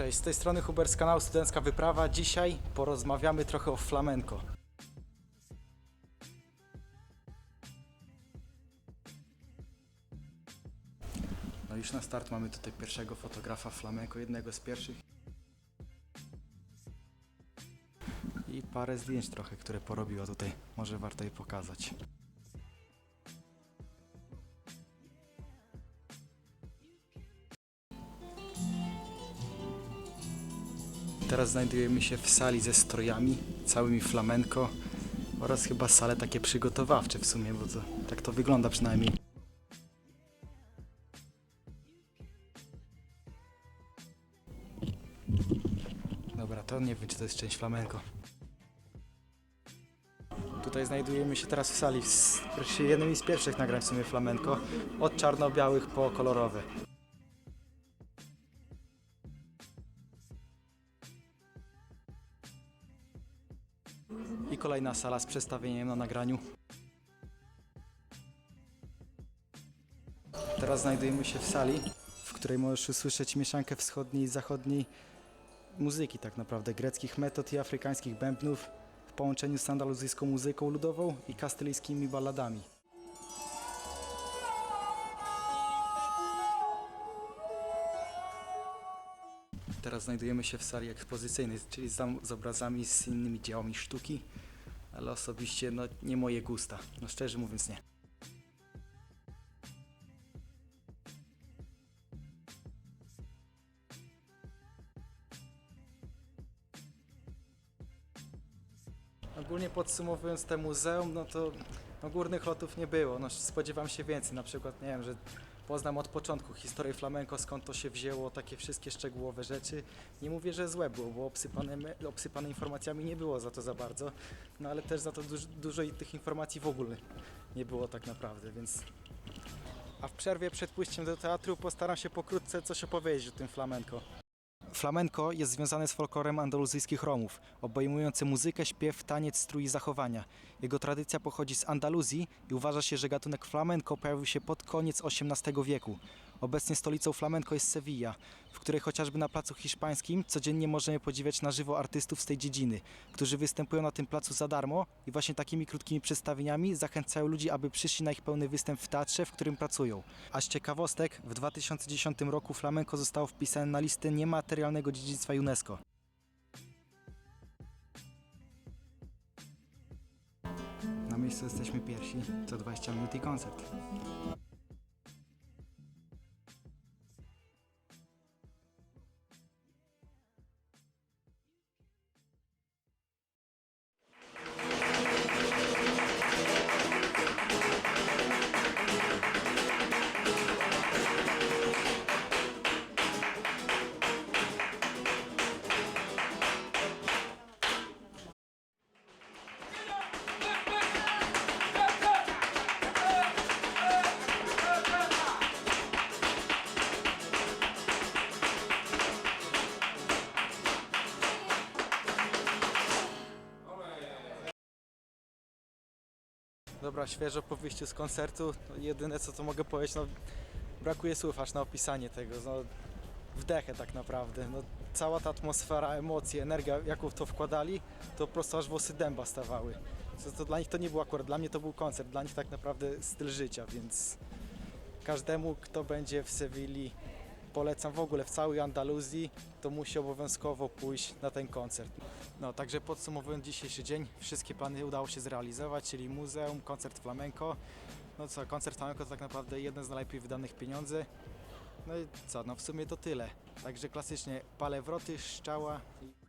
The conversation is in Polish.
Cześć, z tej strony Hubert z kanału Studencka Wyprawa. Dzisiaj porozmawiamy trochę o flamenko. No już na start mamy tutaj pierwszego fotografa flamenko, jednego z pierwszych. I parę zdjęć trochę, które porobiła tutaj. Może warto je pokazać. Teraz znajdujemy się w sali ze strojami, całymi flamenko oraz chyba sale takie przygotowawcze w sumie, bo to, tak to wygląda przynajmniej. Dobra, to nie wiem, czy to jest część flamenko. Tutaj znajdujemy się teraz w sali, z, przy jednym z pierwszych nagrań w sumie flamenko, od czarno-białych po kolorowe. I kolejna sala z przedstawieniem na nagraniu. Teraz znajdujemy się w sali, w której możesz usłyszeć mieszankę wschodniej i zachodniej muzyki tak naprawdę, greckich metod i afrykańskich bębnów w połączeniu z andaluzyjską muzyką ludową i kastylijskimi balladami. Teraz znajdujemy się w sali ekspozycyjnej, czyli z, z obrazami z innymi dziełami sztuki, ale osobiście no, nie moje gusta, no szczerze mówiąc nie. Ogólnie podsumowując te muzeum, no to no, górnych lotów nie było. No, spodziewam się więcej, na przykład nie wiem, że poznam od początku historię flamenko, skąd to się wzięło, takie wszystkie szczegółowe rzeczy. Nie mówię, że złe było, bo obsypane, obsypane informacjami nie było za to za bardzo, no ale też za to duż, dużo i tych informacji w ogóle nie było tak naprawdę, więc... A w przerwie przed pójściem do teatru postaram się pokrótce coś opowiedzieć o tym flamenko. Flamenko jest związane z folklorem andaluzyjskich Romów, obejmujący muzykę, śpiew, taniec, strój i zachowania. Jego tradycja pochodzi z Andaluzji i uważa się, że gatunek flamenko pojawił się pod koniec XVIII wieku. Obecnie stolicą flamenko jest Sevilla, w której chociażby na placu hiszpańskim codziennie możemy podziwiać na żywo artystów z tej dziedziny, którzy występują na tym placu za darmo i właśnie takimi krótkimi przedstawieniami zachęcają ludzi, aby przyszli na ich pełny występ w teatrze, w którym pracują. A z ciekawostek, w 2010 roku flamenko zostało wpisane na listę niematerialnego dziedzictwa UNESCO. Na miejscu jesteśmy pierwsi, co 20 minut i koncert. Dobra, świeżo po wyjściu z koncertu, no, jedyne co to mogę powiedzieć, no brakuje słów aż na opisanie tego, no wdechę tak naprawdę, no cała ta atmosfera, emocje, energia jaką w to wkładali, to po prostu aż włosy dęba stawały. To, to dla nich to nie był akurat, dla mnie to był koncert, dla nich tak naprawdę styl życia, więc każdemu kto będzie w Sewilli polecam w ogóle w całej Andaluzji, to musi obowiązkowo pójść na ten koncert. No, także podsumowując dzisiejszy dzień, wszystkie plany udało się zrealizować, czyli muzeum, koncert flamenko. No co, koncert flamenko to tak naprawdę jeden z najlepiej wydanych pieniędzy. No i co, no w sumie to tyle. Także klasycznie palę wroty, szczała i